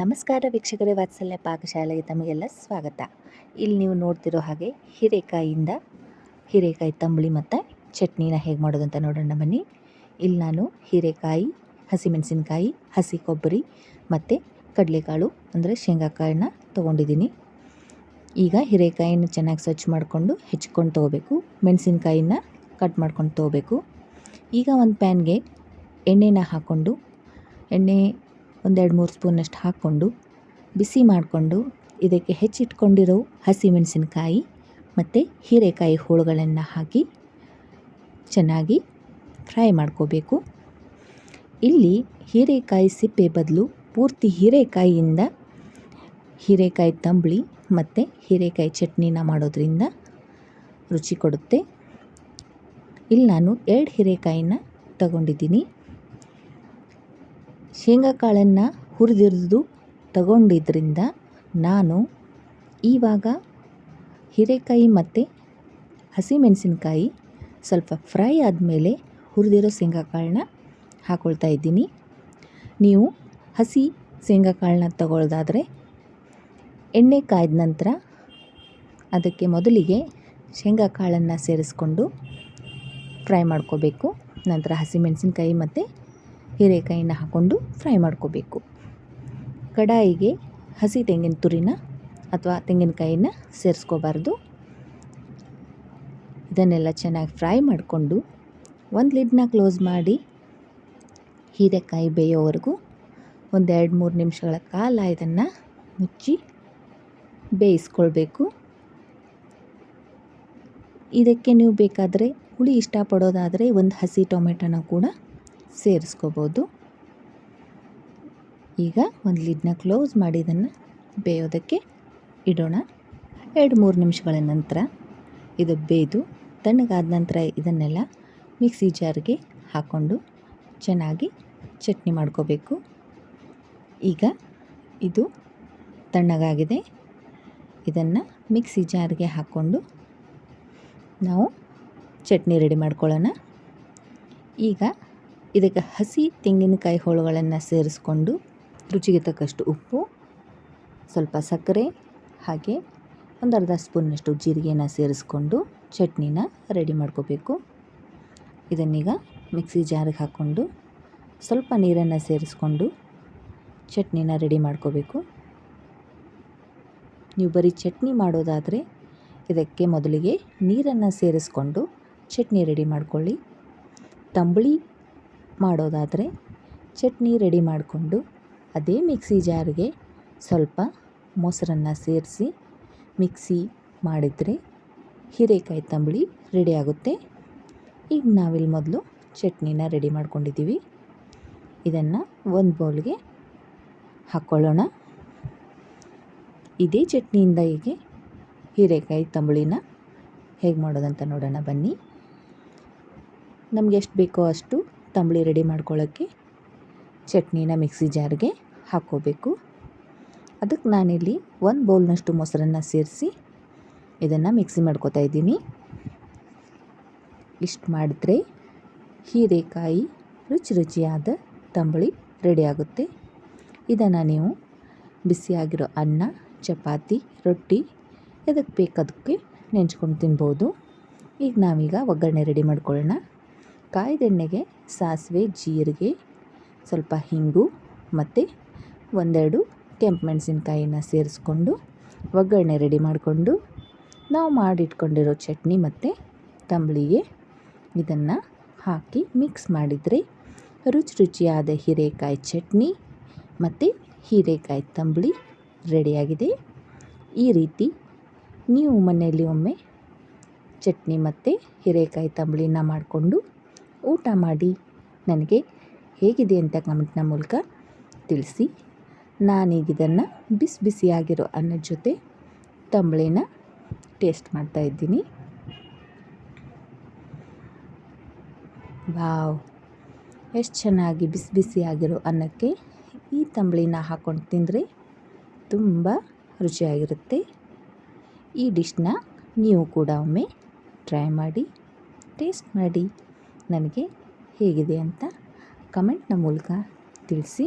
ನಮಸ್ಕಾರ ವೀಕ್ಷಕರೇ, ವಾತ್ಸಲ್ಯ ಪಾಕಶಾಲೆಗೆ ತಮಗೆಲ್ಲ ಸ್ವಾಗತ. ಇಲ್ಲಿ ನೀವು ನೋಡ್ತಿರೋ ಹಾಗೆ ಹೀರೆಕಾಯಿಯಿಂದ ಹೀರೆಕಾಯಿ ತಂಬಳಿ ಮತ್ತು ಚಟ್ನಿನ ಹೇಗೆ ಮಾಡೋದು ಅಂತ ನೋಡೋಣ ಬನ್ನಿ. ಇಲ್ಲಿ ನಾನು ಹೀರೆಕಾಯಿ, ಹಸಿಮೆಣಸಿನ್ಕಾಯಿ, ಹಸಿ ಕೊಬ್ಬರಿ ಮತ್ತು ಕಡಲೆಕಾಳು ಅಂದರೆ ಶೇಂಗಾಕಾಳನ್ನ ತೊಗೊಂಡಿದ್ದೀನಿ. ಈಗ ಹೀರೆಕಾಯಿನ ಚೆನ್ನಾಗಿ ಸ್ವಚ್ಛ ಮಾಡಿಕೊಂಡು ಹೆಚ್ಕೊಂಡು ತೊಗೋಬೇಕು. ಮೆಣಸಿನ್ಕಾಯಿನ ಕಟ್ ಮಾಡ್ಕೊಂಡು ತೊಗೋಬೇಕು. ಈಗ ಒಂದು ಪ್ಯಾನ್ಗೆ ಎಣ್ಣೆನ ಹಾಕ್ಕೊಂಡು ಎಣ್ಣೆ ಒಂದೆರಡು ಮೂರು ಸ್ಪೂನಷ್ಟು ಹಾಕ್ಕೊಂಡು ಬಿಸಿ ಮಾಡಿಕೊಂಡು ಇದಕ್ಕೆ ಹೆಚ್ಚಿಟ್ಕೊಂಡಿರೋ ಹಸಿಮೆಣಸಿನಕಾಯಿ ಮತ್ತು ಹೀರೆಕಾಯಿ ಹೋಳುಗಳನ್ನು ಹಾಕಿ ಚೆನ್ನಾಗಿ ಫ್ರೈ ಮಾಡ್ಕೋಬೇಕು. ಇಲ್ಲಿ ಹೀರೆಕಾಯಿ ಸಿಪ್ಪೆ ಬದಲು ಪೂರ್ತಿ ಹೀರೆಕಾಯಿಯಿಂದ ಹೀರೆಕಾಯಿ ತಂಬಳಿ ಮತ್ತು ಹೀರೆಕಾಯಿ ಚಟ್ನಿನ ಮಾಡೋದ್ರಿಂದ ರುಚಿ ಕೊಡುತ್ತೆ. ಇಲ್ಲಿ ನಾನು ಎರಡು ಹೀರೆಕಾಯಿನ ತಗೊಂಡಿದ್ದೀನಿ. ಶೇಂಗಾ ಕಾಳನ್ನು ಹುರಿದಿರಿದು ತಗೊಂಡಿದ್ದರಿಂದ ನಾನು ಇವಾಗ ಹೀರೆಕಾಯಿ ಮತ್ತು ಹಸಿಮೆಣಸಿನ್ಕಾಯಿ ಸ್ವಲ್ಪ ಫ್ರೈ ಆದಮೇಲೆ ಹುರಿದಿರೋ ಶೇಂಗಾಕಾಳನ್ನ ಹಾಕ್ಕೊಳ್ತಾ ಇದ್ದೀನಿ. ನೀವು ಹಸಿ ಶೇಂಗಾಕಾಳನ್ನ ತಗೊಳ್ಳೋದಾದರೆ ಎಣ್ಣೆ ಕಾಯ್ದ ನಂತರ ಅದಕ್ಕೆ ಮೊದಲಿಗೆ ಶೇಂಗಾಕಾಳನ್ನು ಸೇರಿಸ್ಕೊಂಡು ಫ್ರೈ ಮಾಡ್ಕೋಬೇಕು. ನಂತರ ಹಸಿಮೆಣಸಿನ್ಕಾಯಿ ಮತ್ತು ಹೀರೆಕಾಯಿನ ಹಾಕ್ಕೊಂಡು ಫ್ರೈ ಮಾಡ್ಕೋಬೇಕು. ಕಡಾಯಿಗೆ ಹಸಿ ತೆಂಗಿನ ತುರಿನ ಅಥವಾ ತೆಂಗಿನಕಾಯಿನ ಸೇರಿಸ್ಕೋಬಾರ್ದು. ಇದನ್ನೆಲ್ಲ ಚೆನ್ನಾಗಿ ಫ್ರೈ ಮಾಡಿಕೊಂಡು ಒಂದು ಲಿಡ್ನ ಕ್ಲೋಸ್ ಮಾಡಿ ಹೀರೆಕಾಯಿ ಬೇಯೋವರೆಗೂ ಒಂದು ಎರಡು ಮೂರು ನಿಮಿಷಗಳ ಕಾಲ ಇದನ್ನು ಮುಚ್ಚಿ ಬೇಯಿಸ್ಕೊಳ್ಬೇಕು. ಇದಕ್ಕೆ ನೀವು ಬೇಕಾದರೆ ಹುಳಿ ಇಷ್ಟಪಡೋದಾದರೆ ಒಂದು ಹಸಿ ಟೊಮೆಟೊನ ಕೂಡ ಸೇರಿಸ್ಕೋಬೋದು. ಈಗ ಒಂದು ಲಿಡ್ನ ಕ್ಲೋಸ್ ಮಾಡಿ ಇದನ್ನು ಬೇಯೋದಕ್ಕೆ ಇಡೋಣ. ಎರಡು ಮೂರು ನಿಮಿಷಗಳ ನಂತರ ಇದು ಬೇಯ್ದು ತಣ್ಣಗಾದ ನಂತರ ಇದನ್ನೆಲ್ಲ ಮಿಕ್ಸಿ ಜಾರ್ಗೆ ಹಾಕ್ಕೊಂಡು ಚೆನ್ನಾಗಿ ಚಟ್ನಿ ಮಾಡ್ಕೋಬೇಕು. ಈಗ ಇದು ತಣ್ಣಗಾಗಿದೆ. ಇದನ್ನು ಮಿಕ್ಸಿ ಜಾರ್ಗೆ ಹಾಕ್ಕೊಂಡು ನಾವು ಚಟ್ನಿ ರೆಡಿ ಮಾಡ್ಕೊಳ್ಳೋಣ. ಈಗ ಇದಕ್ಕೆ ಹಸಿ ತೆಂಗಿನಕಾಯಿ ಹೋಳುಗಳನ್ನು ಸೇರಿಸ್ಕೊಂಡು ರುಚಿಗೆ ತಕ್ಕಷ್ಟು ಉಪ್ಪು, ಸ್ವಲ್ಪ ಸಕ್ಕರೆ ಹಾಗೆ ಒಂದು ಅರ್ಧ ಸ್ಪೂನ್ನಷ್ಟು ಜೀರಿಗೆನ ಸೇರಿಸ್ಕೊಂಡು ಚಟ್ನಿನ ರೆಡಿ ಮಾಡ್ಕೋಬೇಕು. ಇದನ್ನೀಗ ಮಿಕ್ಸಿ ಜಾರಿಗೆ ಹಾಕ್ಕೊಂಡು ಸ್ವಲ್ಪ ನೀರನ್ನು ಸೇರಿಸ್ಕೊಂಡು ಚಟ್ನಿನ ರೆಡಿ ಮಾಡ್ಕೋಬೇಕು. ನೀವು ಬರೀ ಚಟ್ನಿ ಮಾಡೋದಾದರೆ ಇದಕ್ಕೆ ಮೊದಲಿಗೆ ನೀರನ್ನು ಸೇರಿಸ್ಕೊಂಡು ಚಟ್ನಿ ರೆಡಿ ಮಾಡ್ಕೊಳ್ಳಿ. ತಂಬಳಿ ಮಾಡೋದಾದರೆ ಚಟ್ನಿ ರೆಡಿ ಮಾಡಿಕೊಂಡು ಅದೇ ಮಿಕ್ಸಿ ಜಾರಿಗೆ ಸ್ವಲ್ಪ ಮೊಸರನ್ನು ಸೇರಿಸಿ ಮಿಕ್ಸಿ ಮಾಡಿದರೆ ಹೀರೆಕಾಯಿ ತಂಬುಳಿ ರೆಡಿ ಆಗುತ್ತೆ. ಈಗ ನಾವಿಲ್ಲಿ ಮೊದಲು ಚಟ್ನಿನ ರೆಡಿ ಮಾಡ್ಕೊಂಡಿದ್ದೀವಿ. ಇದನ್ನು ಒಂದು ಬೌಲ್ಗೆ ಹಾಕ್ಕೊಳ್ಳೋಣ ಇದೇ ಚಟ್ನಿಯಿಂದ ಹೀಗೆ ಹೀರೆಕಾಯಿ ತಂಬುಳಿನ ಹೇಗೆ ಮಾಡೋದಂತ ನೋಡೋಣ ಬನ್ನಿ. ನಮಗೆ ಎಷ್ಟು ಬೇಕೋ ಅಷ್ಟು ತಂಬಳಿ ರೆಡಿ ಮಾಡ್ಕೊಳ್ಳೋಕ್ಕೆ ಚಟ್ನಿನ ಮಿಕ್ಸಿ ಜಾರ್ಗೆ ಹಾಕ್ಕೋಬೇಕು. ಅದಕ್ಕೆ ನಾನಿಲ್ಲಿ ಒಂದು ಬೌಲ್ನಷ್ಟು ಮೊಸರನ್ನು ಸೇರಿಸಿ ಇದನ್ನು ಮಿಕ್ಸಿ ಮಾಡ್ಕೋತಾ ಇದ್ದೀನಿ. ಇಷ್ಟು ಮಾಡಿದ್ರೆ ಹೀರೆಕಾಯಿ ರುಚಿ ರುಚಿಯಾದ ತಂಬಳಿ ರೆಡಿ ಆಗುತ್ತೆ. ಇದನ್ನು ನೀವು ಬಿಸಿಯಾಗಿರೋ ಅನ್ನ, ಚಪಾತಿ, ರೊಟ್ಟಿ ಎದಕ್ಕೆ ಬೇಕದಕ್ಕೆ ನೆಂಚ್ಕೊಂಡು ತಿನ್ಬೋದು. ಈಗ ನಾವೀಗ ಒಗ್ಗರಣೆ ರೆಡಿ ಮಾಡ್ಕೊಳ್ಳೋಣ. ಕಾಯ್ದೆಣ್ಣೆಗೆ ಸಾಸಿವೆ, ಜೀರಿಗೆ, ಸ್ವಲ್ಪ ಹಿಂಗು ಮತ್ತು ಒಂದೆರಡು ಕೆಂಪು ಮೆಣಸಿನ್ಕಾಯಿನ ಸೇರಿಸ್ಕೊಂಡು ಒಗ್ಗರಣೆ ರೆಡಿ ಮಾಡಿಕೊಂಡು ನಾವು ಮಾಡಿಟ್ಕೊಂಡಿರೋ ಚಟ್ನಿ ಮತ್ತು ತಂಬಳಿಗೆ ಇದನ್ನು ಹಾಕಿ ಮಿಕ್ಸ್ ಮಾಡಿದರೆ ರುಚಿ ರುಚಿಯಾದ ಹೀರೆಕಾಯಿ ಚಟ್ನಿ ಮತ್ತು ಹೀರೆಕಾಯಿ ತಂಬಳಿ ರೆಡಿಯಾಗಿದೆ. ಈ ರೀತಿ ನೀವು ಮನೆಯಲ್ಲಿ ಒಮ್ಮೆ ಚಟ್ನಿ ಮತ್ತು ಹೀರೆಕಾಯಿ ತಂಬಳಿನ ಮಾಡಿಕೊಂಡು ಊಟ ಮಾಡಿ. ನನಗೆ ಹೇಗಿದೆ ಅಂತ ಕಮೆಂಟ್ನ ಮೂಲಕ ತಿಳಿಸಿ. ನಾನೀಗ ಇದನ್ನು ಬಿಸಿ ಬಿಸಿಯಾಗಿರೋ ಅನ್ನದ ಜೊತೆ ತಂಬಳಿನ ಟೇಸ್ಟ್ ಮಾಡ್ತಾ ಇದ್ದೀನಿ. ವಾವ್! ಎಷ್ಟು ಚೆನ್ನಾಗಿ ಬಿಸಿ ಬಿಸಿಯಾಗಿರೋ ಅನ್ನಕ್ಕೆ ಈ ತಂಬಳಿನ ಹಾಕ್ಕೊಂಡು ತಿಂದರೆ ತುಂಬ ರುಚಿಯಾಗಿರುತ್ತೆ. ಈ ಡಿಶ್ನ ನೀವು ಕೂಡ ಒಮ್ಮೆ ಟ್ರೈ ಮಾಡಿ, ಟೇಸ್ಟ್ ಮಾಡಿ. ನನಗೆ ಹೇಗಿದೆ ಅಂತ ಕಮೆಂಟ್ನ ಮೂಲಕ ತಿಳಿಸಿ.